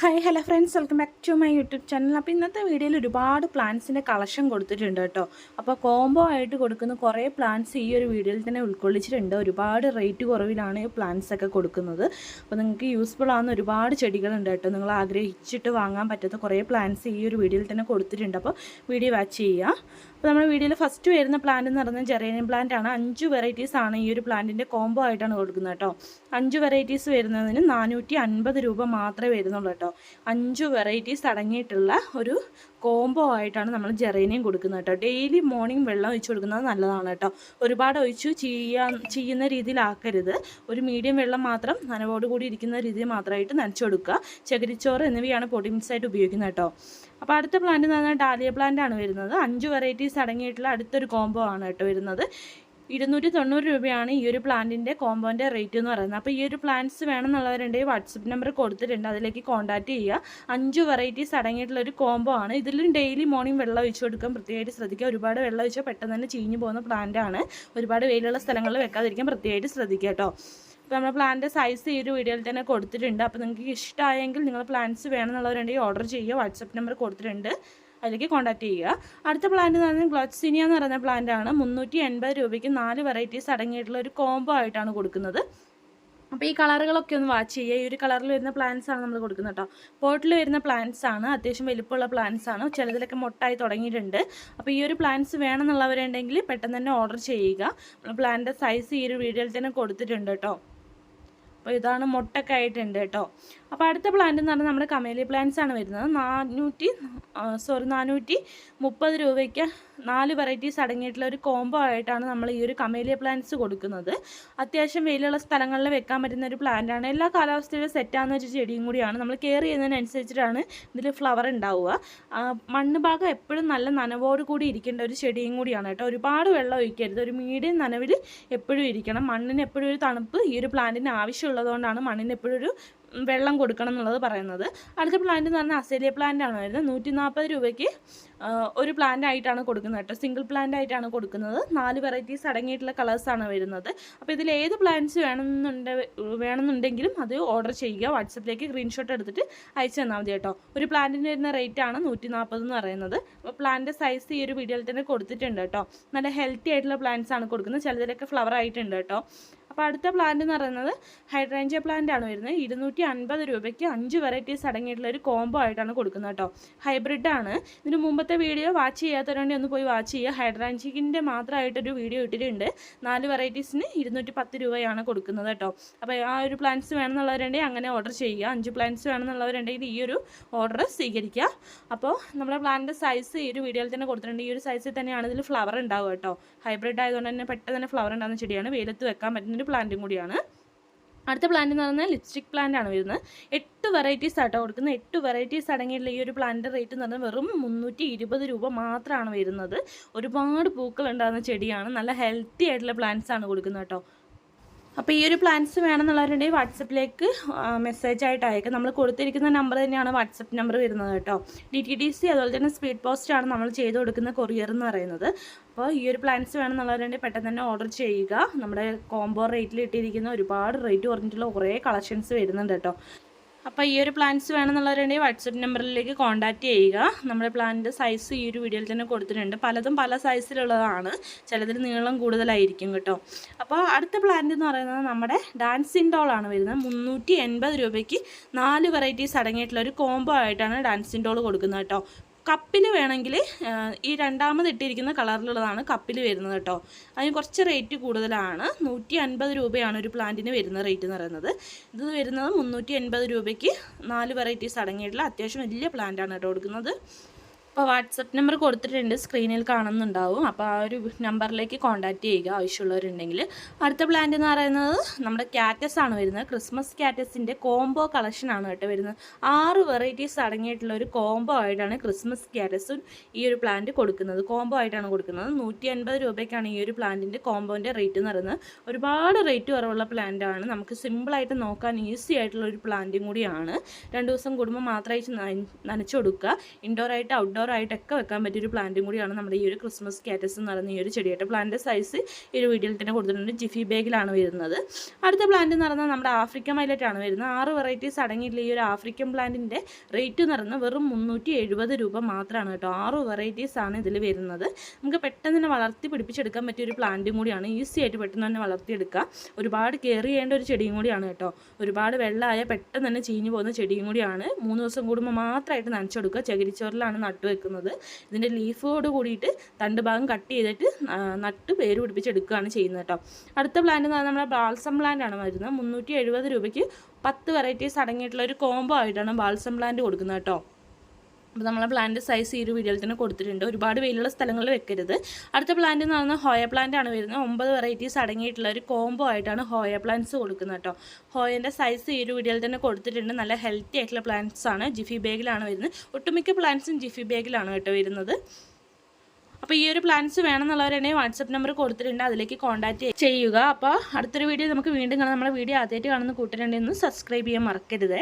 Hi hello friends welcome back to my YouTube channel അപ്പോൾ ഇന്നത്തെ വീഡിയോയിൽ ഒരുപാട് പ്ലാന്റ്സിന്റെ കളക്ഷൻ കൊടുത്തിട്ടുണ്ട് കേട്ടോ. അപ്പോൾ കോംബോ ആയിട്ട് കൊടുക്കുന്ന കുറേ പ്ലാന്റ്സ് ഈ ഒരു വീഡിയോയിൽ തന്നെ ഉൾക്കൊള്ളിച്ചിട്ടുണ്ട്. ഒരുപാട് റേറ്റ് കുറവിലാണ് ഈ പ്ലാന്റ്സ് ഒക്കെ കൊടുക്കുന്നത്. അപ്പോൾ നിങ്ങൾക്ക് യൂസ്ഫുൾ ആവുന്ന ഒരുപാട് ചെടികളുണ്ട് കേട്ടോ. നിങ്ങൾ ആഗ്രഹിച്ചിട്ട് വാങ്ങാൻ പറ്റാത്ത കുറേ പ്ലാന്റ്സ് ഈ ഒരു വീഡിയോയിൽ തന്നെ കൊടുത്തിട്ടുണ്ട്. അപ്പോൾ വീഡിയോ വാച്ച് ചെയ്യുക. അപ്പോൾ നമ്മുടെ വീഡിയോയിൽ ഫസ്റ്റ് വരുന്ന പ്ലാന്റ് എന്ന് പറയുന്നത് ജെറേനിയം പ്ലാന്റ് ആണ്. അഞ്ച് വെറൈറ്റീസ് ആണ് ഈ ഒരു പ്ലാന്റിന്റെ കോംബോ ആയിട്ടാണ് കൊടുക്കുന്നത് കേട്ടോ. അഞ്ച് വെറൈറ്റീസ് വരുന്നതിന് നാനൂറ്റി രൂപ മാത്രമേ വരുന്നുള്ളൂ കേട്ടോ. അഞ്ച് വെറൈറ്റീസ് അടങ്ങിയിട്ടുള്ള ഒരു കോംബോ ആയിട്ടാണ് നമ്മൾ ജെറേനിയം കൊടുക്കുന്നത് കേട്ടോ. ഡെയിലി മോർണിംഗ് വെള്ളം ഒഴിച്ച് കൊടുക്കുന്നത് നല്ലതാണ് കേട്ടോ. ഒരുപാട് ഒഴിച്ചു ചെയ്യാൻ ചെയ്യുന്ന രീതിയിലാക്കരുത്. ഒരു മീഡിയം വെള്ളം മാത്രം നനവോട് കൂടി ഇരിക്കുന്ന രീതിയിൽ മാത്രമായിട്ട് നനച്ചു കൊടുക്കുക. ചകിരിച്ചോറ് എന്നിവയാണ് പൊടി മിക്സ് ആയിട്ട് ഉപയോഗിക്കുന്നത് കേട്ടോ. അപ്പോൾ അടുത്ത പ്ലാന്റ് എന്ന് പറഞ്ഞാൽ ഡാലിയ പ്ലാന്റ് ആണ് വരുന്നത്. അഞ്ച് വെറൈറ്റീസ് അടങ്ങിയിട്ടുള്ള അടുത്തൊരു കോംബോ ആണ് കേട്ടോ വരുന്നത്. ഇരുന്നൂറ്റി തൊണ്ണൂറ് രൂപയാണ് ഈ ഒരു പ്ലാന്റിന്റെ കോമ്പോന്റെ റേറ്റ് എന്ന് പറയുന്നത്. അപ്പോൾ ഈ ഒരു പ്ലാന്റ്സ് വേണമെന്നുള്ളവരുണ്ടെങ്കിൽ വാട്സപ്പ് നമ്പർ കൊടുത്തിട്ടുണ്ട്. അതിലേക്ക് കോൺടാക്റ്റ് ചെയ്യുക. അഞ്ച് വെറൈറ്റീസ് അടങ്ങിയിട്ടുള്ള ഒരു കോംബോ ആണ്. ഇതിലും ഡെയിലി മോർണിംഗ് വെള്ളം ഒഴിച്ചു കൊടുക്കാൻ പ്രത്യേകമായിട്ട് ശ്രദ്ധിക്കുക. ഒരുപാട് വെള്ളം ഒഴിച്ചാൽ പെട്ടെന്ന് തന്നെ ചീഞ്ഞു പോകുന്ന പ്ലാന്റ് ആണ്. ഒരുപാട് വെയിലുള്ള സ്ഥലങ്ങളിൽ വെക്കാതിരിക്കാൻ പ്രത്യേകമായിട്ട് ശ്രദ്ധിക്കുക കേട്ടോ. അപ്പോൾ നമ്മുടെ പ്ലാന്റിന്റെ സൈസ് ഈ ഒരു വീഡിയോയിൽ തന്നെ കൊടുത്തിട്ടുണ്ട്. അപ്പോൾ നിങ്ങൾക്ക് ഇഷ്ടമായെങ്കിൽ നിങ്ങൾ പ്ലാന്റ്സ് വേണമെന്നുള്ളവരുണ്ടെങ്കിൽ ഓർഡർ ചെയ്യുക. വാട്സപ്പ് നമ്പർ കൊടുത്തിട്ടുണ്ട്. അതിലേക്ക് കോൺടാക്ട് ചെയ്യുക. അടുത്ത പ്ലാന്റ് എന്ന് പറഞ്ഞാൽ ഗ്ലോറ്റ്സിനിയ എന്ന് പറയുന്ന പ്ലാന്റ് ആണ്. മുന്നൂറ്റി എൺപത് രൂപയ്ക്ക് നാല് വെറൈറ്റീസ് അടങ്ങിയിട്ടുള്ള ഒരു കോംബോ ആയിട്ടാണ് കൊടുക്കുന്നത്. അപ്പോൾ ഈ കളറുകളൊക്കെ ഒന്ന് വാച്ച് ചെയ്യുക. ഈ ഒരു കളറിൽ വരുന്ന പ്ലാന്റ്സ് ആണ് നമ്മൾ കൊടുക്കുന്നത് കേട്ടോ പോട്ടിൽ വരുന്ന പ്ലാന്റ്സ് ആണ്. അത്യാവശ്യം വലിപ്പമുള്ള പ്ലാന്റ്സ് ആണ്. ചിലതിലൊക്കെ മൊട്ടായി തുടങ്ങിയിട്ടുണ്ട്. അപ്പോൾ ഈ ഒരു പ്ലാന്റ്സ് വേണമെന്നുള്ളവരുണ്ടെങ്കിൽ പെട്ടെന്ന് തന്നെ ഓർഡർ ചെയ്യുക. പ്ലാന്റിന്റെ സൈസ് ഈ ഒരു വീഡിയോയിൽ തന്നെ കൊടുത്തിട്ടുണ്ട് കേട്ടോ അപ്പോൾ ഇതാണ് മുട്ടൊക്കെ ആയിട്ടുണ്ട് കേട്ടോ. അപ്പോൾ അടുത്ത പ്ലാന്റ് എന്ന് പറഞ്ഞാൽ നമ്മുടെ കമേലി പ്ലാന്റ്സ് ആണ് വരുന്നത്. നാനൂറ്റി സോറി നാനൂറ്റി മുപ്പത് രൂപയ്ക്ക് നാല് വെറൈറ്റീസ് അടങ്ങിയിട്ടുള്ള ഒരു കോംബോ ആയിട്ടാണ് നമ്മൾ ഈ ഒരു കമേലിയ പ്ലാന്റ്സ് കൊടുക്കുന്നത്. അത്യാവശ്യം വെയിലുള്ള സ്ഥലങ്ങളിൽ വെക്കാൻ പറ്റുന്ന ഒരു പ്ലാന്റ് ആണ്. എല്ലാ കാലാവസ്ഥയിലും സെറ്റാകുന്ന ഒരു ചെടിയും കൂടിയാണ്. നമ്മൾ കെയർ ചെയ്യുന്നതിനനുസരിച്ചിട്ടാണ് ഇതിൽ ഫ്ലവർ ഉണ്ടാവുക. മണ്ണ് ഭാഗം എപ്പോഴും നല്ല നനവോട് കൂടി ഇരിക്കേണ്ട ഒരു ചെടിയും കൂടിയാണ് കേട്ടോ. ഒരുപാട് വെള്ളം ഒഴിക്കരുത്. ഒരു മീഡിയം നനവിൽ എപ്പോഴും ഇരിക്കണം. മണ്ണിന് എപ്പോഴും ഒരു തണുപ്പ് ഈ ഒരു പ്ലാന്റിന് ആവശ്യമുള്ളതുകൊണ്ടാണ് മണ്ണിന് എപ്പോഴും ഒരു വെള്ളം കൊടുക്കണം എന്നുള്ളത് പറയുന്നത്. അടുത്ത പ്ലാന്റ് എന്ന് പറഞ്ഞാൽ അസേലിയ പ്ലാന്റ് ആണ്. വരുന്നത് നൂറ്റി നാൽപ്പത് രൂപയ്ക്ക് ഒരു പ്ലാന്റ് ആയിട്ടാണ് കൊടുക്കുന്നത് കേട്ടോ. സിംഗിൾ പ്ലാന്റ് ആയിട്ടാണ് കൊടുക്കുന്നത്. നാല് വെറൈറ്റീസ് അടങ്ങിയിട്ടുള്ള കളേഴ്സാണ് വരുന്നത്. അപ്പോൾ ഇതിൽ ഏത് പ്ലാന്റ്സ് വേണമെന്നുണ്ട് വേണമെന്നുണ്ടെങ്കിലും അത് ഓർഡർ ചെയ്യുക. വാട്സപ്പിലേക്ക് സ്ക്രീൻഷോട്ട് എടുത്തിട്ട് അയച്ചു തന്നാൽ മതി കേട്ടോ. ഒരു പ്ലാന്റിന് വരുന്ന റേറ്റ് ആണ് നൂറ്റി നാൽപ്പത് എന്ന് പറയുന്നത്. അപ്പോൾ പ്ലാന്റ് സൈസ് ഈ ഒരു വീഡിയോയിൽ തന്നെ കൊടുത്തിട്ടുണ്ട് കേട്ടോ. നല്ല ഹെൽത്തി ആയിട്ടുള്ള പ്ലാന്റ്സ് ആണ് കൊടുക്കുന്നത്. ചിലതിലൊക്കെ ഫ്ലവർ ആയിട്ടുണ്ട് കേട്ടോ. അപ്പോൾ അടുത്ത പ്ലാന്റ് എന്ന് പറയുന്നത് ഹൈഡ്രേഞ്ചിയ പ്ലാന്റ് ആണ് വരുന്നത്. ഇരുന്നൂറ്റി അൻപത് രൂപയ്ക്ക് അഞ്ച് വെറൈറ്റീസ് അടങ്ങിയിട്ടുള്ള ഒരു കോംബോ ആയിട്ടാണ് കൊടുക്കുന്നത് കേട്ടോ ഹൈബ്രിഡ് ആണ്. ഇതിന് മുമ്പത്തെ വീഡിയോ വാച്ച് ചെയ്യാത്തവരുണ്ടെങ്കിൽ ഒന്ന് പോയി വാച്ച് ചെയ്യുക. ഹൈഡ്രാഞ്ചിക്കിന്റെ മാത്രമായിട്ടൊരു വീഡിയോ ഇട്ടിട്ടുണ്ട്. നാല് വെറൈറ്റീസിന് ഇരുന്നൂറ്റി പത്ത് രൂപയാണ് കൊടുക്കുന്നത് കേട്ടോ അപ്പോൾ ആ ഒരു പ്ലാന്റ്സ് വേണമെന്നുള്ളവരുണ്ടെങ്കിൽ അങ്ങനെ ഓർഡർ ചെയ്യുക. അഞ്ച് പ്ലാന്റ്സ് വേണമെന്നുള്ളവരുണ്ടെങ്കിൽ ഈ ഒരു ഓർഡർ സ്വീകരിക്കുക. അപ്പോൾ നമ്മുടെ പ്ലാന്റിന്റെ സൈസ് ഈ ഒരു വീഡിയോയിൽ തന്നെ കൊടുത്തിട്ടുണ്ട്. ഈ ഒരു സൈസിൽ തന്നെയാണ് ഇതിൽ ഫ്ലവർ ഉണ്ടാവുക കേട്ടോ ഹൈബ്രിഡ് ആയതുകൊണ്ട് തന്നെ പെട്ടെന്ന് തന്നെ ഫ്ലവർ ഉണ്ടാകുന്ന ചെടിയാണ്. വെയിലത്ത് വെക്കാൻ പറ്റുന്ന ഒരു പ്ലാന്റും കൂടിയാണ്. അടുത്ത പ്ലാന്റ് എന്ന് പറഞ്ഞാൽ ലിപ്സ്റ്റിക് പ്ലാന്റ് ആണ് വരുന്നത്. എട്ട് വെറൈറ്റീസ് ആട്ടോ കൊടുക്കുന്നത്. എട്ട് വെറൈറ്റീസ് അടങ്ങിയിട്ടുള്ള ഈ ഒരു പ്ലാന്റിന്റെ റേറ്റ് എന്ന് പറഞ്ഞാൽ വെറും മുന്നൂറ്റി ഇരുപത് രൂപ മാത്രമാണ് വരുന്നത്. ഒരുപാട് പൂക്കൾ ഉണ്ടാകുന്ന ചെടിയാണ്. നല്ല ഹെൽത്തി ആയിട്ടുള്ള പ്ലാന്റ്സ് ആണ് കൊടുക്കുന്നത് കേട്ടോ. അപ്പോൾ ഈ ഒരു പ്ലാൻസ് വേണമെന്നുള്ളവരുണ്ടെങ്കിൽ വാട്സപ്പിലേക്ക് മെസ്സേജ് ആയിട്ട് അയക്കാം. നമ്മൾ കൊടുത്തിരിക്കുന്ന നമ്പർ തന്നെയാണ് വാട്സപ്പ് നമ്പർ വരുന്നത് കേട്ടോ. ഡി ടി ഡി സി അതുപോലെ തന്നെ സ്പീഡ് പോസ്റ്റാണ് നമ്മൾ ചെയ്ത് കൊടുക്കുന്ന കൊറിയർ എന്ന് പറയുന്നത്. അപ്പോൾ ഈ ഒരു പ്ലാൻസ് വേണമെന്നുള്ളവരുണ്ടെങ്കിൽ പെട്ടെന്ന് തന്നെ ഓർഡർ ചെയ്യുക. നമ്മുടെ കോംബോ റേറ്റിൽ ഇട്ടിരിക്കുന്ന ഒരുപാട് റേറ്റ് കുറഞ്ഞിട്ടുള്ള കുറേ കളക്ഷൻസ് വരുന്നുണ്ട് കേട്ടോ. അപ്പോൾ ഈ ഒരു പ്ലാൻസ് വേണമെന്നുള്ളവരുണ്ടെങ്കിൽ വാട്സപ്പ് നമ്പറിലേക്ക് കോൺടാക്റ്റ് ചെയ്യുക. നമ്മുടെ പ്ലാനിന്റെ സൈസ് ഈ ഒരു വീഡിയോയിൽ തന്നെ കൊടുത്തിട്ടുണ്ട്. പലതും പല സൈസിലുള്ളതാണ് ചിലതിന് നീളം കൂടുതലായിരിക്കും കേട്ടോ. അപ്പോൾ അടുത്ത പ്ലാന്റ് എന്ന് പറയുന്നത് നമ്മുടെ ഡാൻസിങ് ഡോളാണ് വരുന്നത്. മുന്നൂറ്റി രൂപയ്ക്ക് നാല് വെറൈറ്റീസ് അടങ്ങിയിട്ടുള്ള ഒരു കോംബോ ആയിട്ടാണ് ഡാൻസിങ് ഡോൾ കൊടുക്കുന്നത് കേട്ടോ. കപ്പിൽ വേണമെങ്കിൽ ഈ രണ്ടാമത് ഇട്ടിരിക്കുന്ന കളറിലുള്ളതാണ് കപ്പിൽ വരുന്നത് കേട്ടോ. അതിന് കുറച്ച് റേറ്റ് കൂടുതലാണ്. നൂറ്റി അൻപത് രൂപയാണ് ഒരു പ്ലാന്റിന് വരുന്ന റേറ്റ് എന്ന് പറയുന്നത്. ഇത് വരുന്നത് മുന്നൂറ്റി രൂപയ്ക്ക് നാല് വെറൈറ്റീസ് അടങ്ങിയിട്ടുള്ള അത്യാവശ്യം വലിയ പ്ലാന്റാണ് കേട്ടോ കൊടുക്കുന്നത്. അപ്പോൾ വാട്സപ്പ് നമ്പർ കൊടുത്തിട്ടുണ്ട് സ്ക്രീനിൽ കാണുന്നുണ്ടാവും. അപ്പോൾ ആ ഒരു നമ്പറിലേക്ക് കോൺടാക്റ്റ് ചെയ്യുക ആവശ്യമുള്ളവരുണ്ടെങ്കിൽ. അടുത്ത പ്ലാന്റ് എന്ന് പറയുന്നത് നമ്മുടെ ക്യാറ്റസ് ആണ് വരുന്നത്. ക്രിസ്മസ് ക്യാറ്റസിന്റെ കോംബോ കളക്ഷനാണ് കേട്ടോ വരുന്നത്. ആറ് വെറൈറ്റീസ് അടങ്ങിയിട്ടുള്ള ഒരു കോംബോ ആയിട്ടാണ് ക്രിസ്മസ് ക്യാറ്റസും ഈ ഒരു പ്ലാന്റ് കൊടുക്കുന്നത്. കോംബോ ആയിട്ടാണ് കൊടുക്കുന്നത്. നൂറ്റി അൻപത് രൂപയ്ക്കാണ് ഈ ഒരു പ്ലാന്റിന്റെ കോംബോന്റെ റേറ്റ് എന്ന് പറയുന്നത്. ഒരുപാട് റേറ്റ് കുറവുള്ള പ്ലാന്റ് ആണ്. നമുക്ക് സിമ്പിളായിട്ട് നോക്കാൻ ഈസി ആയിട്ടുള്ള ഒരു പ്ലാന്റും കൂടിയാണ്. രണ്ട് ദിവസം കൂടുമ്പോൾ മാത്രമായിട്ട് നനച്ചു കൊടുക്കുക. ഇൻഡോർ ആയിട്ട് ഔട്ട്ഡോർ ഇൻഡോർ ആയിട്ടൊക്കെ വെക്കാൻ പറ്റിയ ഒരു പ്ലാന്റും കൂടിയാണ് നമ്മുടെ ഈ ഒരു ക്രിസ്മസ് കാറ്റസ് എന്ന് പറയുന്ന ഈ ഒരു ചെടിയുടെ പ്ലാന്റ് സൈസ് ഈ ഒരു വീഡിയോയിൽ തന്നെ കൊടുത്തിട്ടുണ്ട്. ജിഫി ബാഗിലാണ് വരുന്നത്. അടുത്ത പ്ലാന്റ് എന്ന് പറഞ്ഞാൽ നമ്മുടെ ആഫ്രിക്കൻ മൈലറ്റാണ് വരുന്നത്. ആറ് വെറൈറ്റീസ് അടങ്ങിയിട്ടുള്ള ഈ ഒരു ആഫ്രിക്കൻ പ്ലാന്റിന്റെ റേറ്റ് എന്ന് പറയുന്നത് വെറും മുന്നൂറ്റി എഴുപത് രൂപ മാത്രമാണ് കേട്ടോ. ആറ് വെറൈറ്റീസ് ആണ് ഇതിൽ വരുന്നത്. നമുക്ക് പെട്ടെന്ന് തന്നെ വളർത്തി പിടിപ്പിച്ചെടുക്കാൻ പറ്റിയ ഒരു പ്ലാന്റും കൂടിയാണ്. ഈസി ആയിട്ട് പെട്ടെന്ന് തന്നെ വളർത്തിയെടുക്കുക. ഒരുപാട് കെയർ ചെയ്യേണ്ട ഒരു ചെടിയും കൂടിയാണ് കേട്ടോ. ഒരുപാട് വെള്ളമായ പെട്ടെന്ന് തന്നെ ചീഞ്ഞു പോകുന്ന ചെടിയും കൂടിയാണ്. മൂന്ന് ദിവസം കൂടുമ്പോൾ മാത്രമായിട്ട് നനച്ചെടുക്കുക. ചകിരിച്ചോറിലാണ് നട്ടു വെക്കുന്നത്. ഇതിന്റെ ലീഫോട് കൂടിയിട്ട് തണ്ട് ഭാഗം കട്ട് ചെയ്തിട്ട് നട്ട് പേര് പിടിപ്പിച്ചെടുക്കുകയാണ് ചെയ്യുന്നത് കേട്ടോ. അടുത്ത പ്ലാന്റ് എന്ന് പറഞ്ഞാൽ നമ്മുടെ ബാൾസം പ്ലാന്റ് ആണ് വരുന്നത്. മുന്നൂറ്റി രൂപയ്ക്ക് പത്ത് വെറൈറ്റീസ് അടങ്ങിയിട്ടുള്ള ഒരു കോംബോ ആയിട്ടാണ് ബാൾസം പ്ലാന്റ് കൊടുക്കുന്നത് കേട്ടോ. അപ്പോൾ നമ്മളെ പ്ലാന്റ് സൈസ് ഈ ഒരു വീഡിയോയിൽ തന്നെ കൊടുത്തിട്ടുണ്ട്. ഒരുപാട് വെയിലുള്ള സ്ഥലങ്ങളിൽ വെക്കരുത്. അടുത്ത പ്ലാന്റ് എന്ന് പറയുന്നത് ഹോയ പ്ലാന്റ് ആണ് വരുന്നത്. ഒമ്പത് വെറൈറ്റീസ് അടങ്ങിയിട്ടുള്ള ഒരു കോംബോ ആയിട്ടാണ് ഹോയ പ്ലാന്റ്സ് കൊടുക്കുന്നത് കേട്ടോ. ഹോയന്റെ സൈസ് ഈ ഒരു വീഡിയോയിൽ തന്നെ കൊടുത്തിട്ടുണ്ട്. നല്ല ഹെൽത്തി ആയിട്ടുള്ള പ്ലാന്റ്സ് ആണ്. ജിഫി ബാഗിലാണ് വരുന്നത്. ഒട്ടുമിക്ക പ്ലാന്റ്സും ജിഫി ബാഗിലാണ് കേട്ടോ വരുന്നത്. അപ്പോൾ ഈ ഒരു പ്ലാൻസ് വേണമെന്നുള്ളവരെന്നെ വാട്സപ്പ് നമ്പർ കൊടുത്തിട്ടുണ്ട്. അതിലേക്ക് കോൺടാക്റ്റ് ചെയ്യുക. അപ്പോൾ അടുത്തൊരു വീഡിയോ നമുക്ക് വീണ്ടും കാണാം. നമ്മുടെ വീഡിയോ ആദ്യമായിട്ട് കാണുന്ന കൂട്ടരുണ്ടെന്ന് സബ്സ്ക്രൈബ് ചെയ്യാൻ മറക്കരുത്.